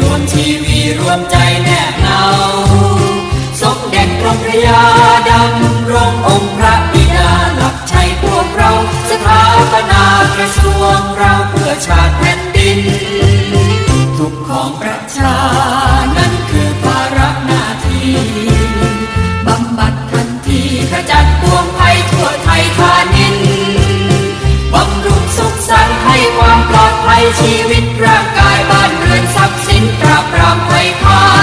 รวมชีวีรวมใจแนบเนาสมเด็จกรมพรยาดำรงองค์พระบิดาหลักชัยพวกเราสถาปนากระทรวงเราเพื่อชาติแผ่นดิน ทุกของประชานั้นคือภาระหน้าที่บำบัดทันทีขจัดปวงภัยทั่วไทยทานินบำรุงสุขสันต์ให้ความปลอดภัยชีวิตร่างกาย come, wake up.